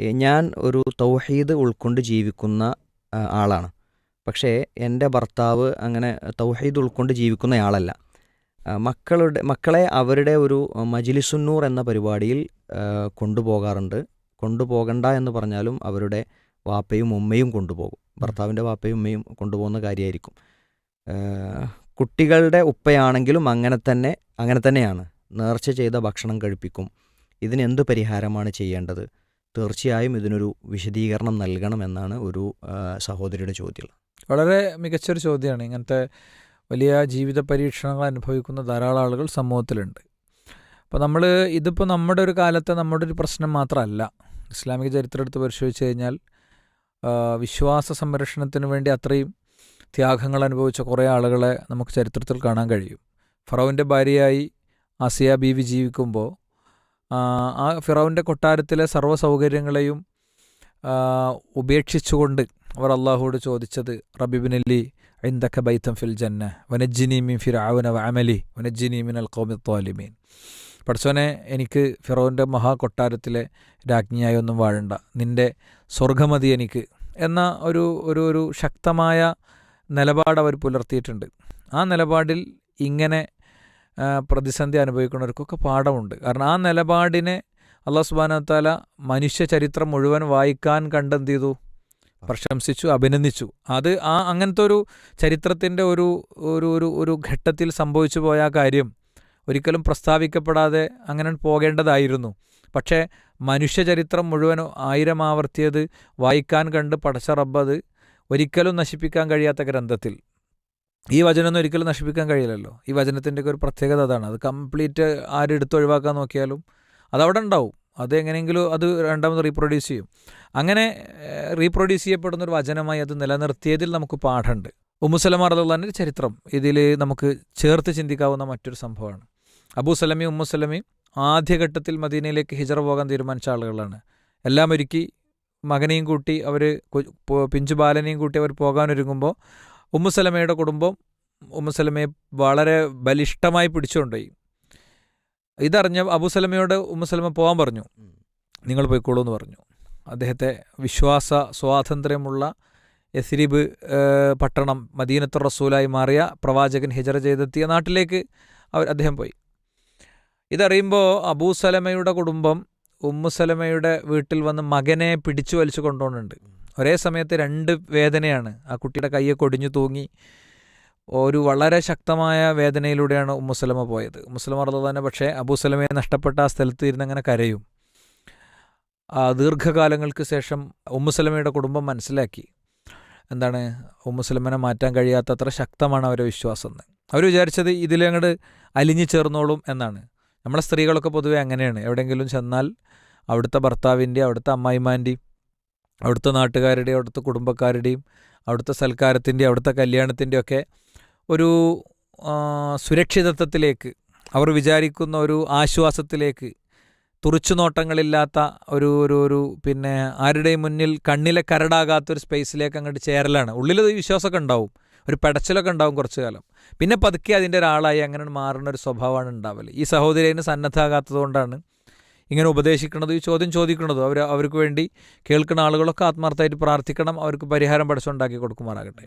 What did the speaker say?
ഞാൻ ഒരു തൗഹീദ് ഉൾക്കൊണ്ട് ജീവിക്കുന്ന ആളാണ്. പക്ഷേ എന്റെ ഭർത്താവ് അങ്ങനെ തൗഹീദ് ഉൾക്കൊണ്ട് ജീവിക്കുന്നയാളല്ല മക്കളുടെ മക്കളെ അവരുടെ ഒരു മജിലിസുന്നൂർ എന്ന പരിപാടിയിൽ കൊണ്ടുപോകാറുണ്ട്. കൊണ്ടുപോകണ്ട എന്ന് പറഞ്ഞാലും അവരുടെ വാപ്പയും ഉമ്മയും കൊണ്ടുപോകും. ഭർത്താവിന്റെ വാപ്പയും ഉമ്മയും കൊണ്ടുപോകുന്ന കാര്യമായിരിക്കും കുട്ടികളുടെ ഉപ്പയാണെങ്കിലും അങ്ങനെ തന്നെ അങ്ങനെ തന്നെയാണ്. നേർച്ച ചെയ്ത ഭക്ഷണം കഴിപ്പിക്കും. ഇതിനെന്ത് പരിഹാരമാണ് ചെയ്യേണ്ടത്? തീർച്ചയായും ഇതിനൊരു വിശദീകരണം നൽകണമെന്നാണ് ഒരു സഹോദരിയുടെ ചോദ്യം. വളരെ മികച്ചൊരു ചോദ്യമാണ്. ഇങ്ങനത്തെ വലിയ ജീവിത പരീക്ഷണങ്ങൾ അനുഭവിക്കുന്ന ധാരാളം ആളുകൾ സമൂഹത്തിലുണ്ട്. അപ്പോൾ നമ്മൾ ഇതിപ്പോൾ നമ്മുടെ ഒരു കാലത്തെ നമ്മുടെ ഒരു പ്രശ്നം മാത്രമല്ല. ഇസ്ലാമിക ചരിത്രം എടുത്ത് പരിശോധിച്ച് കഴിഞ്ഞാൽ വിശ്വാസ സംരക്ഷണത്തിന് വേണ്ടി അത്രയും ത്യാഗങ്ങൾ അനുഭവിച്ച കുറേ ആളുകളെ നമുക്ക് ചരിത്രത്തിൽ കാണാൻ കഴിയും. ഫറോവിന്റെ ഭാര്യയായി ആസിയ ബീവി ജീവിക്കുമ്പോൾ ആ, ആ കൊട്ടാരത്തിലെ സർവ സൗകര്യങ്ങളെയും ഉപേക്ഷിച്ചുകൊണ്ട് അവർ അള്ളാഹുവോട് ചോദിച്ചത് റബിബിനലി ഐന്ദക്ക ബൈത്തം ഫിൽ ജന്ന വനജ്ജിനി മീൻ ഫിറാവുന വാമലി വനജ്ജിനി മിൻ അൽ ഖൗമി ത്വാലിമീൻ. പഠിച്ചോനെ എനിക്ക് ഫിറോന്റെ മഹാകൊട്ടാരത്തിലെ രാജ്ഞിയായി ഒന്നും വാഴണ്ട നിന്റെ സ്വർഗമതി എനിക്ക് എന്ന ഒരു ഒരു ഒരു ശക്തമായ നിലപാട് അവർ പുലർത്തിയിട്ടുണ്ട്. ആ നിലപാടിൽ ഇങ്ങനെ പ്രതിസന്ധി അനുഭവിക്കുന്നവർക്കൊക്കെ പാഠമുണ്ട്. കാരണം ആ നിലപാടിനെ അള്ളാഹു സുബാനത്താല മനുഷ്യ ചരിത്രം മുഴുവൻ വായിക്കാൻ കണ്ടെന്ത് ചെയ്തു? പ്രശംസിച്ചു അഭിനന്ദിച്ചു. അത് ആ അങ്ങനത്തെ ഒരു ചരിത്രത്തിന്റെ ഒരു ഒരു ഒരു ഒരു ഘട്ടത്തിൽ സംഭവിച്ചു പോയ ആ കാര്യം ഒരിക്കലും പ്രസ്താവിക്കപ്പെടാതെ അങ്ങനെ പോകേണ്ടതായിരുന്നു. പക്ഷേ മനുഷ്യ ചരിത്രം മുഴുവൻ ആയിരം ആവർത്തിയത് വായിക്കാൻ കണ്ട് പടച്ച റബ്ബത് ഒരിക്കലും നശിപ്പിക്കാൻ കഴിയാത്ത ഗ്രന്ഥത്തിൽ. ഈ വചനമൊന്നും ഒരിക്കലും നശിപ്പിക്കാൻ കഴിയില്ലല്ലോ. ഈ വചനത്തിന്റെയൊക്കെ ഒരു പ്രത്യേകത അതാണ്. അത് കംപ്ലീറ്റ് ആരെടുത്ത് ഒഴിവാക്കാൻ നോക്കിയാലും അതവിടെ ഉണ്ടാവും. അത് എങ്ങനെയെങ്കിലും അത് രണ്ടാമത് റീപ്രൊഡ്യൂസ് ചെയ്യും. അങ്ങനെ റീപ്രൊഡ്യൂസ് ചെയ്യപ്പെടുന്ന ഒരു വചനമായി അത് നിലനിർത്തിയതിൽ നമുക്ക് പാഠമുണ്ട്. ഉമ്മുസലമാർ അള്ളാന്റെ ചരിത്രം. ഇതിൽ നമുക്ക് ചേർത്ത് ചിന്തിക്കാവുന്ന മറ്റൊരു സംഭവമാണ്. അബൂ സലമി ഉമ്മുസലമി ആദ്യഘട്ടത്തിൽ മദീനയിലേക്ക് ഹിജറ പോകാൻ തീരുമാനിച്ച ആളുകളാണ്. എല്ലാം ഒരുക്കി മകനെയും കൂട്ടി അവർ പിഞ്ചു ബാലനെയും കൂട്ടി അവർ പോകാനൊരുങ്ങുമ്പോൾ ഉമ്മുസലമയുടെ കുടുംബം ഉമ്മുസലമയെ വളരെ ബലിഷ്ടമായി പിടിച്ചുകൊണ്ടുപോയി. ഇതറിഞ്ഞ അബുസലമയോട് ഉമ്മുസലമ പോകാൻ പറഞ്ഞു. നിങ്ങൾ പോയിക്കോളൂ എന്ന് പറഞ്ഞു. അദ്ദേഹത്തെ വിശ്വാസ സ്വാതന്ത്ര്യമുള്ള യസ്രീബ് പട്ടണം മദീനത്ത് റസൂലായി മാറിയ പ്രവാചകൻ ഹിജറ ചെയ്തെത്തിയ നാട്ടിലേക്ക് അവർ അദ്ദേഹം പോയി. ഇതറിയുമ്പോൾ അബൂസലമയുടെ കുടുംബം ഉമ്മുസലമയുടെ വീട്ടിൽ വന്ന് മകനെ പിടിച്ചു വലിച്ചു കൊണ്ടുപോകുന്നുണ്ട്. ഒരേ സമയത്ത് രണ്ട് വേദനയാണ്. ആ കുട്ടിയുടെ കയ്യെ കൊടിഞ്ഞു തൂങ്ങി. ഒരു വളരെ ശക്തമായ വേദനയിലൂടെയാണ് ഉമ്മുസലമ പോയത്. ഉമ്മുസലമ തന്നെ പക്ഷേ അബൂസലമയെ നഷ്ടപ്പെട്ട ആ സ്ഥലത്ത് ഇരുന്ന് അങ്ങനെ കരയും. ദീർഘകാലങ്ങൾക്ക് ശേഷം ഉമ്മുസലമയുടെ കുടുംബം മനസ്സിലാക്കി. എന്താണ്? ഉമ്മുസലമനെ മാറ്റാൻ കഴിയാത്ത അത്ര ശക്തമാണ് അവരുടെ വിശ്വാസം എന്ന്. അവർ വിചാരിച്ചത് ഇതിലങ്ങട് അലിഞ്ഞു ചേർന്നോളും എന്നാണ്. നമ്മളെ സ്ത്രീകളൊക്കെ പൊതുവേ അങ്ങനെയാണ്. എവിടെയെങ്കിലും ചെന്നാൽ അവിടുത്തെ ഭർത്താവിന്റെ അവിടുത്തെ അമ്മായിമാന്റെയും അവിടുത്തെ നാട്ടുകാരുടെയും അവിടുത്തെ കുടുംബക്കാരുടെയും അവിടുത്തെ സൽക്കാരത്തിന്റെ അവിടുത്തെ കല്യാണത്തിന്റെ ഒക്കെ ഒരു സുരക്ഷിതത്വത്തിലേക്ക് അവർ വിചാരിക്കുന്ന ഒരു ആശ്വാസത്തിലേക്ക് തുറിച്ചുനോട്ടങ്ങളില്ലാത്ത ഒരു ഒരു ഒരു പിന്നെ ആരുടെയും മുന്നിൽ കണ്ണിലെ കരടാകാത്തൊരു സ്പേസിലേക്ക് അങ്ങോട്ട് ചേരലാണ്. ഉള്ളിൽ വിശ്വാസമൊക്കെ ഉണ്ടാവും ഒരു പെടച്ചിലൊക്കെ ഉണ്ടാവും കുറച്ചു കാലം. പിന്നെ പതുക്കെ അതിന്റെ ഒരാളായി അങ്ങനെ മാറുന്ന ഒരു സ്വഭാവമാണ് ഉണ്ടാവൽ. ഈ സഹോദരി അതിന് സന്നദ്ധമാകാത്തത് കൊണ്ടാണ് ഇങ്ങനെ ഉപദേശിക്കുന്നത് ഈ ചോദ്യം ചോദിക്കുന്നത് അവർ അവർക്ക് വേണ്ടി കേൾക്കുന്ന ആളുകളൊക്കെ ആത്മാർത്ഥമായിട്ട് പ്രാർത്ഥിക്കണം അവർക്ക് പരിഹാരം പഠിച്ചുണ്ടാക്കി കൊടുക്കുമാറാകട്ടെ.